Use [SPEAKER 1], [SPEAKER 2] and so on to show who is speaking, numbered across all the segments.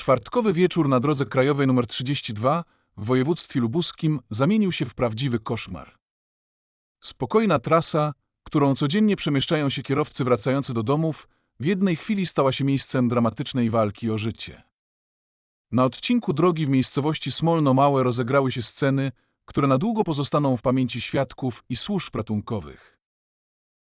[SPEAKER 1] Czwartkowy wieczór na drodze krajowej nr 32 w województwie lubuskim zamienił się w prawdziwy koszmar. Spokojna trasa, którą codziennie przemieszczają się kierowcy wracający do domów, w jednej chwili stała się miejscem dramatycznej walki o życie. Na odcinku drogi w miejscowości Smolno Małe rozegrały się sceny, które na długo pozostaną w pamięci świadków i służb ratunkowych.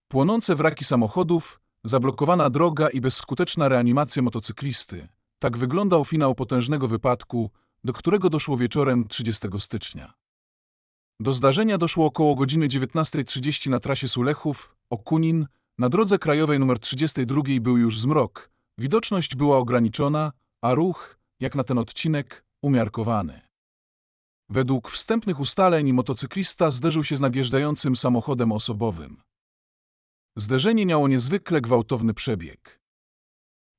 [SPEAKER 1] Płonące wraki samochodów, zablokowana droga i bezskuteczna reanimacja motocyklisty. Tak wyglądał finał potężnego wypadku, do którego doszło wieczorem 30 stycznia. Do zdarzenia doszło około godziny 19.30 na trasie Sulechów, Okunin, na drodze krajowej nr 32 był już zmrok, widoczność była ograniczona, a ruch, jak na ten odcinek, umiarkowany. Według wstępnych ustaleń motocyklista zderzył się z nadjeżdżającym samochodem osobowym. Zderzenie miało niezwykle gwałtowny przebieg.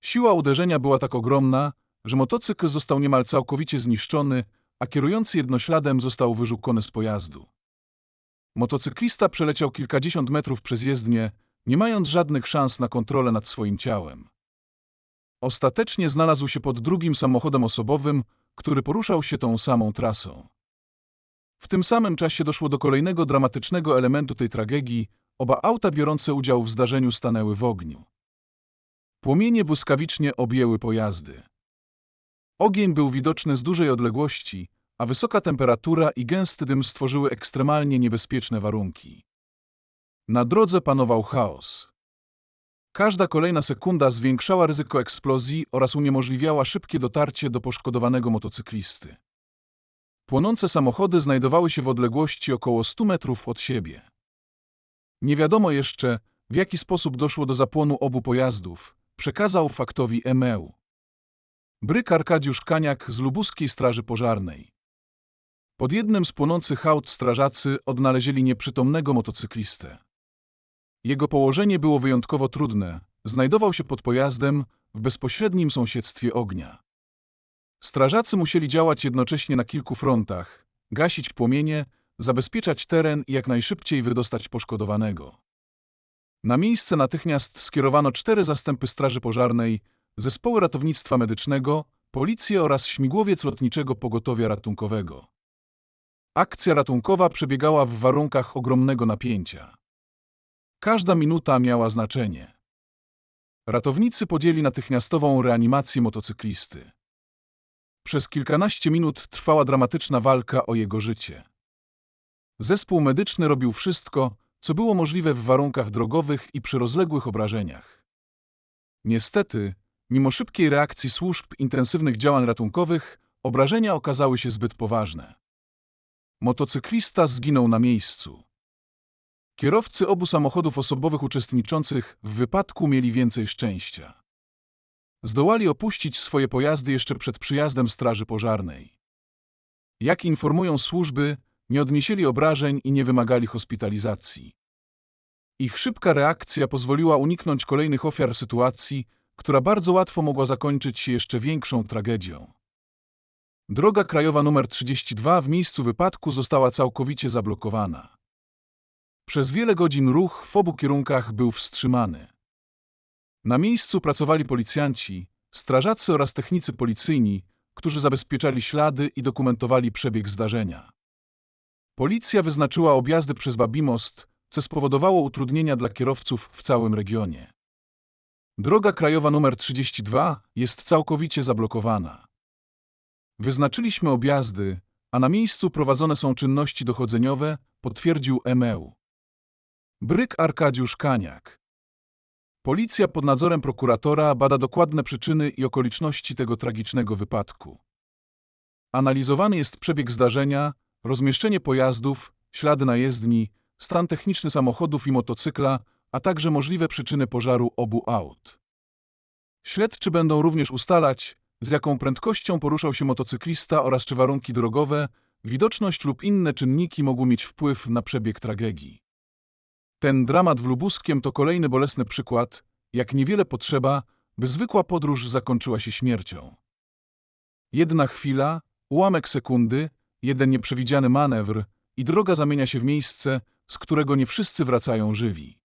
[SPEAKER 1] Siła uderzenia była tak ogromna, że motocykl został niemal całkowicie zniszczony, a kierujący jednośladem został wyrzucony z pojazdu. Motocyklista przeleciał kilkadziesiąt metrów przez jezdnię, nie mając żadnych szans na kontrolę nad swoim ciałem. Ostatecznie znalazł się pod drugim samochodem osobowym, który poruszał się tą samą trasą. W tym samym czasie doszło do kolejnego dramatycznego elementu tej tragedii. Oba auta biorące udział w zdarzeniu stanęły w ogniu. Płomienie błyskawicznie objęły pojazdy. Ogień był widoczny z dużej odległości, a wysoka temperatura i gęsty dym stworzyły ekstremalnie niebezpieczne warunki. Na drodze panował chaos. Każda kolejna sekunda zwiększała ryzyko eksplozji oraz uniemożliwiała szybkie dotarcie do poszkodowanego motocyklisty. Płonące samochody znajdowały się w odległości około 100 metrów od siebie. Nie wiadomo jeszcze, w jaki sposób doszło do zapłonu obu pojazdów, przekazał faktowi EMEU. Bryk Arkadiusz Kaniak z lubuskiej straży pożarnej. Pod jednym z płonących aut strażacy odnaleźli nieprzytomnego motocyklistę. Jego położenie było wyjątkowo trudne. Znajdował się pod pojazdem w bezpośrednim sąsiedztwie ognia. Strażacy musieli działać jednocześnie na kilku frontach, gasić płomienie, zabezpieczać teren i jak najszybciej wydostać poszkodowanego. Na miejsce natychmiast skierowano cztery zastępy straży pożarnej, zespoły ratownictwa medycznego, policję oraz śmigłowiec lotniczego pogotowia ratunkowego. Akcja ratunkowa przebiegała w warunkach ogromnego napięcia. Każda minuta miała znaczenie. Ratownicy podjęli natychmiastową reanimację motocyklisty. Przez kilkanaście minut trwała dramatyczna walka o jego życie. Zespół medyczny robił wszystko, co było możliwe w warunkach drogowych i przy rozległych obrażeniach. Niestety, mimo szybkiej reakcji służb intensywnych działań ratunkowych, obrażenia okazały się zbyt poważne. Motocyklista zginął na miejscu. Kierowcy obu samochodów osobowych uczestniczących w wypadku mieli więcej szczęścia. Zdołali opuścić swoje pojazdy jeszcze przed przyjazdem straży pożarnej. Jak informują służby, nie odnieśli obrażeń i nie wymagali hospitalizacji. Ich szybka reakcja pozwoliła uniknąć kolejnych ofiar sytuacji, która bardzo łatwo mogła zakończyć się jeszcze większą tragedią. Droga krajowa nr 32 w miejscu wypadku została całkowicie zablokowana. Przez wiele godzin ruch w obu kierunkach był wstrzymany. Na miejscu pracowali policjanci, strażacy oraz technicy policyjni, którzy zabezpieczali ślady i dokumentowali przebieg zdarzenia. Policja wyznaczyła objazdy przez Babimost, co spowodowało utrudnienia dla kierowców w całym regionie. Droga krajowa nr 32 jest całkowicie zablokowana. Wyznaczyliśmy objazdy, a na miejscu prowadzone są czynności dochodzeniowe, potwierdził EMEU. Bryk Arkadiusz Kaniak. Policja pod nadzorem prokuratora bada dokładne przyczyny i okoliczności tego tragicznego wypadku. Analizowany jest przebieg zdarzenia, rozmieszczenie pojazdów, ślady na jezdni, stan techniczny samochodów i motocykla, a także możliwe przyczyny pożaru obu aut. Śledczy będą również ustalać, z jaką prędkością poruszał się motocyklista oraz czy warunki drogowe, widoczność lub inne czynniki mogły mieć wpływ na przebieg tragedii. Ten dramat w Lubuskiem to kolejny bolesny przykład, jak niewiele potrzeba, by zwykła podróż zakończyła się śmiercią. Jedna chwila, ułamek sekundy, jeden nieprzewidziany manewr i droga zamienia się w miejsce, z którego nie wszyscy wracają żywi.